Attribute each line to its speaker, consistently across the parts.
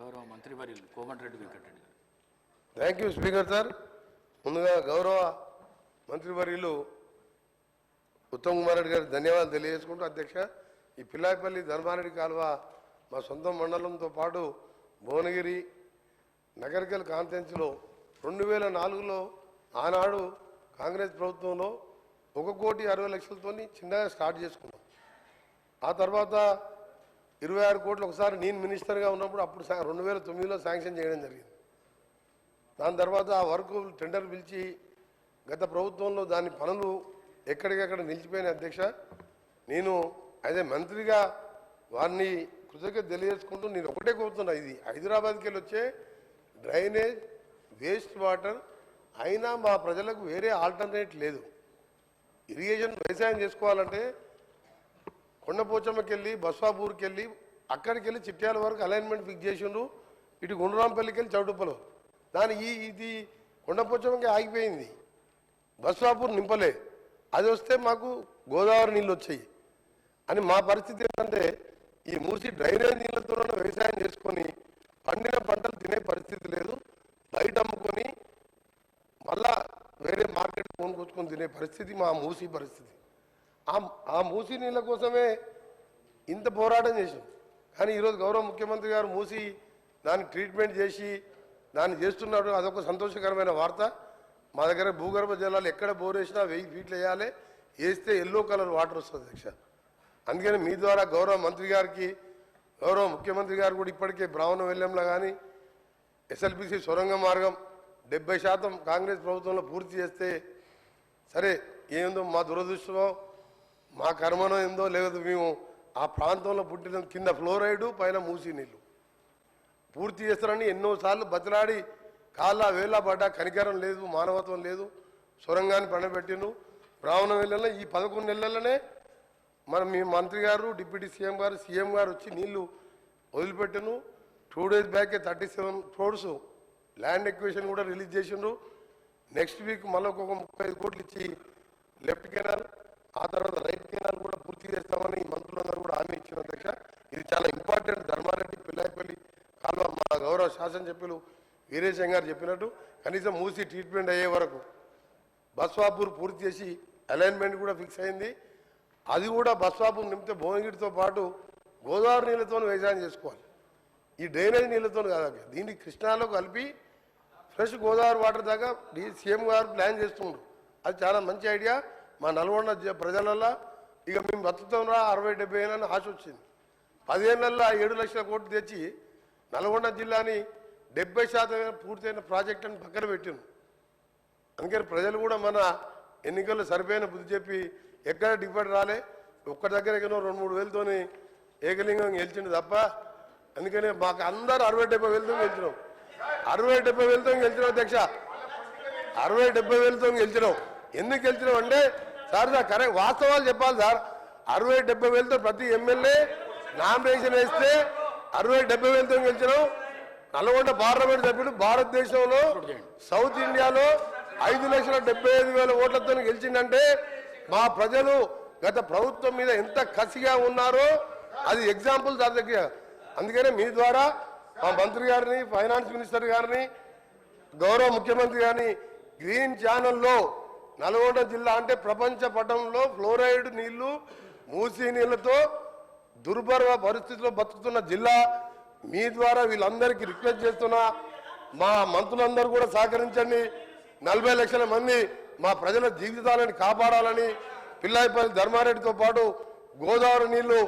Speaker 1: గౌరవ మంత్రివర్యులు కోమటిరెడ్డి వెంకటరెడ్డి గారు.
Speaker 2: థ్యాంక్ యూ స్పీకర్ సార్ ముందుగా గౌరవ మంత్రివర్యులు ఉత్తమ్ కుమార్ రెడ్డి గారికి ధన్యవాదాలు తెలియజేసుకుంటూ అధ్యక్ష ఈ పిల్లాయిపల్లి ధర్మారెడ్డి కాలువ మా సొంత మండలంతో పాటు భువనగిరి నగరికల్ కాన్ఫరెన్స్లో రెండు వేల నాలుగులో ఆనాడు కాంగ్రెస్ ప్రభుత్వంలో ఒక కోటి అరవై లక్షలతో చిన్నగా స్టార్ట్ చేసుకున్నాం. ఆ తర్వాత ఇరవై ఆరు కోట్లు ఒకసారి నేను మినిస్టర్గా ఉన్నప్పుడు అప్పుడు రెండు వేల తొమ్మిదిలో శాంక్షన్ చేయడం జరిగింది. దాని తర్వాత ఆ వర్క్ టెండర్ పిలిచి గత ప్రభుత్వంలో దాని పనులు ఎక్కడికక్కడ నిలిచిపోయిన అధ్యక్ష. నేను అదే మంత్రిగా వారిని కృతజ్ఞత తెలియజేసుకుంటూ నేను ఒకటే కోరుతున్నా ఇది హైదరాబాద్కి వెళ్ళి వచ్చే డ్రైనేజ్ వేస్ట్ వాటర్ అయినా మా ప్రజలకు వేరే ఆల్టర్నేట్ లేదు. ఇరిగేషన్ వ్యవసాయం చేసుకోవాలంటే కొండపోచమ్మకి వెళ్ళి బస్వాపూర్కి వెళ్ళి అక్కడికి వెళ్ళి చిట్యాల వరకు అలైన్మెంట్ ఫిక్స్ చేసిండ్రు. ఇటు గుండ్రాంపల్లికి వెళ్ళి చౌటుప్పలు. దాని ఈ ఇది కొండపోచమ్మకి ఆగిపోయింది. బస్వాపూర్ నింపలే. అది వస్తే మాకు గోదావరి నీళ్ళు వచ్చాయి. అని మా పరిస్థితి ఏంటంటే ఈ మూసి డ్రైనేజ్ నీళ్ళతో వ్యవసాయం చేసుకొని పండిన పంటలు తినే పరిస్థితి లేదు. బయట అమ్ముకొని మళ్ళా వేరే మార్కెట్ కొనుక్కొచ్చుకొని తినే పరిస్థితి మా మూసి పరిస్థితి. ఆ మూసి నీళ్ళ కోసమే ఇంత పోరాటం చేసాం కానీ ఈరోజు గౌరవ ముఖ్యమంత్రి గారు మూసి దాన్ని ట్రీట్మెంట్ చేసి దాన్ని చేస్తున్నాడు అదొక సంతోషకరమైన వార్త. మా దగ్గర భూగర్భ జలాలు ఎక్కడ బోరేసినా వెయ్యి ఫీట్లు వేయాలి. వేస్తే ఎల్లో కలర్ వాటర్ వస్తుంది అధ్యక్ష. అందుకని మీ ద్వారా గౌరవ మంత్రి గారికి గౌరవ ముఖ్యమంత్రి గారు కూడా ఇప్పటికే బ్రాహ్మణ వెల్లంలో కానీ ఎస్ఎల్పిసి సొరంగ మార్గం డెబ్బై శాతం కాంగ్రెస్ ప్రభుత్వంలో పూర్తి చేస్తే సరే ఏందో మా దురదృష్టం మా కర్మనో ఏందో లేదు మేము ఆ ప్రాంతంలో పుట్టిన కింద ఫ్లోరైడు పైన మూసి నీళ్ళు. పూర్తి చేస్తారని ఎన్నోసార్లు బతిలాడి కాళ్ళ వేళ్ళ పడ్డా కనికరం లేదు మానవత్వం లేదు. సొరంగాన్ని పండబెట్టిను బ్రాహ్మణ నెలల్లో ఈ పదకొండు నెలలనే మన మీ మంత్రి గారు డిప్యూటీ సీఎం గారు సీఎం గారు వచ్చి నీళ్ళు వదిలిపెట్టను two days బ్యాకే thirty seven crores land equation కూడా రిలీజ్ చేసిండ్రు. నెక్స్ట్ వీక్ మళ్ళీ ఒక ముప్పై ఐదు కోట్లు ఇచ్చి లెఫ్ట్ కెనాల్ ఆ తర్వాత రైట్ కెనాల్ కూడా పూర్తి చేస్తామని మంత్రులందరూ కూడా హామీ ఇచ్చిన అధ్యక్ష. ఇది చాలా ఇంపార్టెంట్ ధర్మారెడ్డి పిల్లాయిపల్లి కాలువ మా గౌరవ శాసనసభ్యులు వీరేశం గారు చెప్పినట్టు కనీసం మూసి ట్రీట్మెంట్ అయ్యే వరకు బస్వాపూర్ పూర్తి చేసి అలైన్మెంట్ కూడా ఫిక్స్ అయింది. అది కూడా బస్వాపూర్ నింపితే భువనగిరితో పాటు గోదావరి నీళ్ళతో వ్యవసాయం చేసుకోవాలి. ఈ డ్రైనేజ్ నీళ్ళతో కాదు దీన్ని కృష్ణాలో కలిపి ఫ్రెష్ గోదావరి వాటర్ దాకా సీఎం గారు ప్లాన్ చేస్తుండ్రు అది చాలా మంచి ఐడియా. మా నల్గొండ జ- ప్రజలల్లో ఇక మేము బతుకుతాంరా అరవై డెబ్బై ఏళ్ళని ఆశ వచ్చింది. పదిహేనులలో ఏడు లక్షల కోట్లు తెచ్చి నల్గొండ జిల్లాని డెబ్బై శాతం పూర్తయిన ప్రాజెక్ట్ అని పక్కన పెట్టింది అందుకని ప్రజలు కూడా మన ఎన్నికల్లో సరిపోయిన బుద్ధి చెప్పి ఎక్కడ డిపాజిట్ రాలే ఒక్క దగ్గర రెండు మూడు వేలతోని ఏకలింగం గెలిచిండు తప్ప అందుకని మాకు అందరు అరవై డెబ్బై వేలతో గెలిచినాం. అరవై డెబ్బై వేలతో గెలిచినాం అధ్యక్ష. అరవై డెబ్బై వేలతో గెలిచినాం. ఎందుకు గెలిచినాం అంటే సార్ సార్ కరెక్ట్ వాస్తవాలు చెప్పాలి సార్. అరవై డెబ్బై వేలతో ప్రతి ఎమ్మెల్యే నామినేషన్ వేస్తే అరవై డెబ్బై వేలతో గెలిచినాం. నల్గొండ పార్లమెంట్ సభ్యుడు భారతదేశంలో సౌత్ ఇండియాలో ఐదు లక్షల డెబ్బై ఐదు వేల ఓట్లతో గెలిచిందంటే మా ప్రజలు గత ప్రభుత్వం మీద ఎంత కసిగా ఉన్నారో అది ఎగ్జాంపుల్ దాని దగ్గర. అందుకనే మీ ద్వారా మా మంత్రి గారిని ఫైనాన్స్ మినిస్టర్ గారిని గౌరవ ముఖ్యమంత్రి గారిని గ్రీన్ ఛానల్లో నల్గొండ జిల్లా అంటే ప్రపంచ పటంలో ఫ్లోరైడ్ నీళ్ళు మూసీ నీళ్ళతో దుర్భర పరిస్థితిలో బతుకుతున్న జిల్లా. మీ ద్వారా వీళ్ళందరికీ రిక్వెస్ట్ చేస్తున్నా మా మంత్రులందరూ కూడా సహకరించండి. నలభై లక్షల మంది మా ప్రజల జీవితాలను కాపాడాలని పిల్లాయిపల్లి ధర్మారెడ్డితో పాటు గోదావరి నీళ్ళు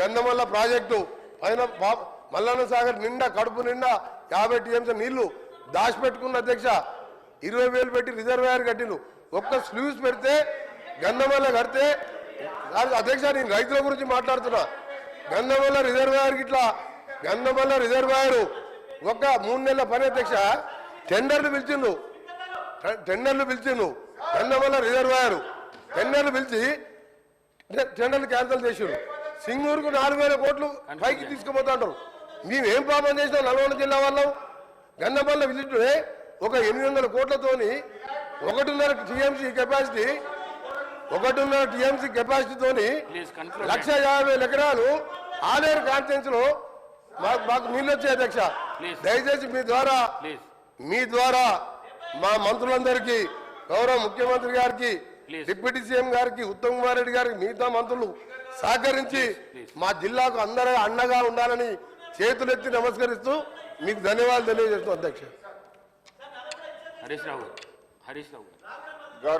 Speaker 2: గంధమల్ల ప్రాజెక్టు పైన మల్లన్న సాగర్ నిండా కడుపు నిండా యాభై టీఎంసీ నీళ్ళు దాచిపెట్టుకున్న అధ్యక్ష ఇరవై వేలు పెట్టి రిజర్వాయర్ కట్టిండు. ఒక్క స్లూస్ పెడితే గంధమల్ల కడితే అధ్యక్ష నేను రైతుల గురించి మాట్లాడుతున్నా. గంధమల్ల రిజర్వాయర్ ఇట్లా గంధమల్ల రిజర్వాయర్ ఒక మూడు నెలల పని అధ్యక్ష టెండర్లు పిలిచిండు టెండర్లు పిలిచిండు గంధమల్ల రిజర్వాయర్ టెండర్లు పిలిచి టెండర్లు క్యాన్సిల్ చేసిండు సింగూరుకు నాలుగు వేల కోట్లు పైకి తీసుకుపోతాంటారు మేము మేమేం పాపం చేసినాం నల్గొండ జిల్లా వాళ్ళం. గంధమల్ల విజిట్ ఒక ఎనిమిది వందల కోట్లతోని ఒకటిన్నర టీఎంసీ కెపాసిటీ ఒకటిన్నర టీఎంసీ కెపాసిటీతోని లక్ష యాభై ఎకరాలు ఆలేరు కాన్ఫరెన్స్లో మాకు మాకు నీళ్ళు వచ్చాయి అధ్యక్ష. దయచేసి మీ ద్వారా మీ ద్వారా మా మంత్రులందరికీ గౌరవ ముఖ్యమంత్రి గారికి. డిప్యూటీ సీఎం గారికి ఉత్తమ్ కుమార్ రెడ్డి గారికి మిగతా మంత్రులు సహకరించి. మా జిల్లాకు అందరూ అండగా ఉండాలని చేతులెత్తి నమస్కరిస్తూ మీకు ధన్యవాదాలు తెలియజేస్తున్నాం అధ్యక్ష
Speaker 1: హరీష్ రావు గారు హరీష్ రావు గారు